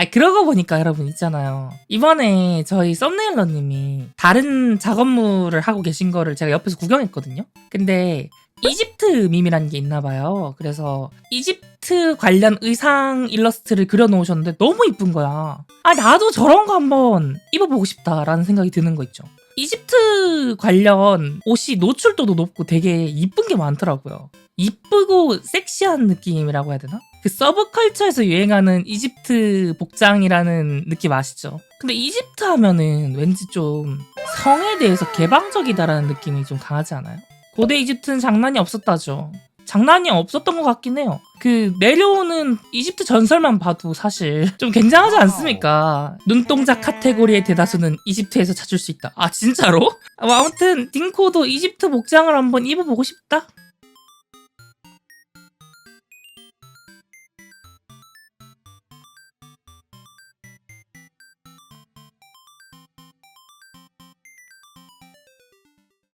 아 그러고 보니까 여러분 있잖아요. 이번에 저희 썸네일러님이 다른 작업물을 하고 계신 거를 제가 옆에서 구경했거든요. 근데 이집트 밈이라는 게 있나 봐요. 그래서 이집트 관련 의상 일러스트를 그려놓으셨는데 너무 이쁜 거야. 아 나도 저런 거 한번 입어보고 싶다라는 생각이 드는 거 있죠. 이집트 관련 옷이 노출도도 높고 되게 이쁜 게 많더라고요. 이쁘고 섹시한 느낌이라고 해야 되나? 그 서브컬처에서 유행하는 이집트 복장이라는 느낌 아시죠? 근데 이집트 하면은 왠지 좀 성에 대해서 개방적이다라는 느낌이 좀 강하지 않아요? 고대 이집트는 장난이 없었다죠. 장난이 없었던 것 같긴 해요. 그 내려오는 이집트 전설만 봐도 사실 좀 굉장하지 않습니까? 눈동자 카테고리의 대다수는 이집트에서 찾을 수 있다. 아 진짜로? 뭐 아무튼 딩코도 이집트 복장을 한번 입어보고 싶다.